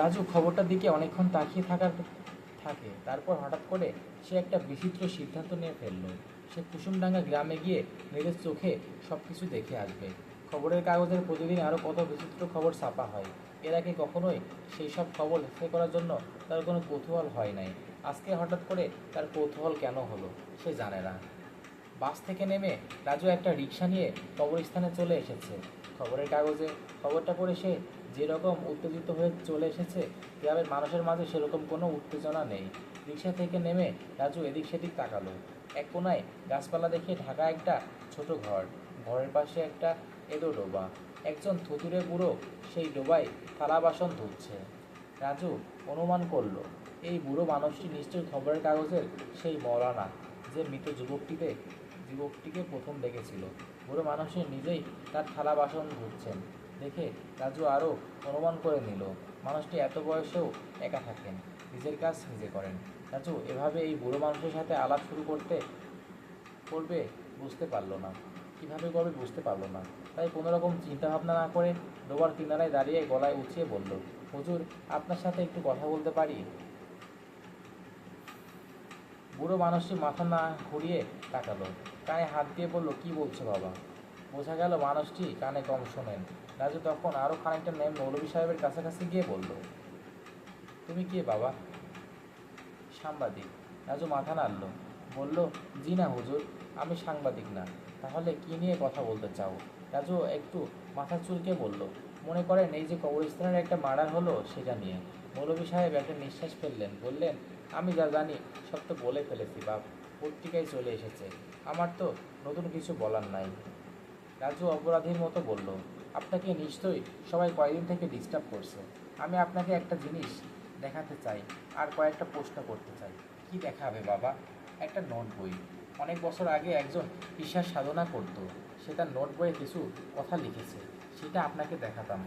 রাজু খবরটার দিকে অনেকক্ষণ তাকিয়ে থাকার, থাকে। তারপর হঠাৎ করে সে একটা বিচিত্র সিদ্ধান্ত নিয়ে ফেলল। সে কুসুমডাঙ্গা গ্রামে গিয়ে নিজের চোখে সব কিছু দেখে আসবে। খবরের কাগজের প্রতিদিন আরও কত বিচিত্র খবর ছাপা হয়। এর আগে কখনোই সেই সব খবর লেখে করার জন্য তার কোনো কৌতূহল হয় নাই। আজকে হঠাৎ করে তার কৌতূহল কেন হলো সে জানে না। বাস থেকে নেমে রাজু একটা রিক্সা নিয়ে কবরস্থানে চলে এসেছে। খবরের কাগজে খবরটা পড়ে সে যেরকম উত্তেজিত হয়ে চলে এসেছে, গ্রামের মানুষের মাঝে সেরকম কোনো উত্তেজনা নেই। রিক্সা থেকে নেমে রাজু এদিক সেদিক তাকালো। এক কোনায় গাছপালা দেখে ঢাকা একটা ছোট ঘর। ঘরের পাশে একটা এদো ডোবা। একজন থুতুরে বুড়ো সেই ডোবায় থালা বাসন ধুচ্ছে। রাজু অনুমান করল, এই বুড়ো মানুষটি নিশ্চয়ই খবরের কাগজের সেই মৌলানা, যে মৃত যুবকটিতে যুবকটিকে প্রথম দেখেছিল। বুড়ো মানুষের নিজেই তার থালা বাসন ধুচ্ছেন। দেখে রাজু আরও অনুমান করে নিল, মানুষটি এত বয়সেও একা থাকেন, নিজের কাজ নিজে করেন। রাজু এভাবে এই বুড়ো মানুষের সাথে আলাপ শুরু করতে করবে বুঝতে পারল না। কীভাবে করবে বুঝতে পারল না। তাই কোনো রকম চিন্তাভাবনা না করে ডোবার কিনারায় দাঁড়িয়ে গলায় উঁচিয়ে বলল, হুজুর, আপনার সাথে একটু কথা বলতে পারি? বুড়ো মানুষটি মাথা না ঘুরিয়ে তাকালো কানে হাত দিয়ে বলল, কি বলছো বাবা? বোঝা গেল মানুষটি কানে কম শোনেন। রাজু তখন আরও খানিকটা নেম মৌলভী সাহেবের কাছাকাছি গিয়ে বলল, তুমি কে বাবা? সাংবাদিক। রাজু মাথা নাড়ল। বলল, জি না হুজুর, আমি সাংবাদিক না। তাহলে কি নিয়ে কথা বলতে চাও? রাজু একটু মাথা চুলকে বলল, মনে করেন এই যে কবরস্থানের একটা মার্ডার হলো সেটা নিয়ে। মৌলভী সাহেব একটা নিঃশ্বাস ফেললেন, বললেন আমি যা জানি, সব তো বলে ফেলেছি, বাপ। পত্রিকায় চলে এসেছে। আমার তো নতুন কিছু বলার নাই। রাজু অপরাধীর মতো বলল, আপনাকে নিশ্চয়ই সবাই কয়েকদিন থেকে ডিস্টার্ব করছে। আমি আপনাকে একটা জিনিস দেখাতে চাই আর কয়েকটা প্রশ্ন করতে চাই। কি দেখাবে বাবা? একটা নোট বই। অনেক বছর আগে একজন ঈশ্বর সাধনা করত। সে তার নোট বইয়ে কিছু কথা লিখেছে। সেটা আপনাকে দেখাতাম।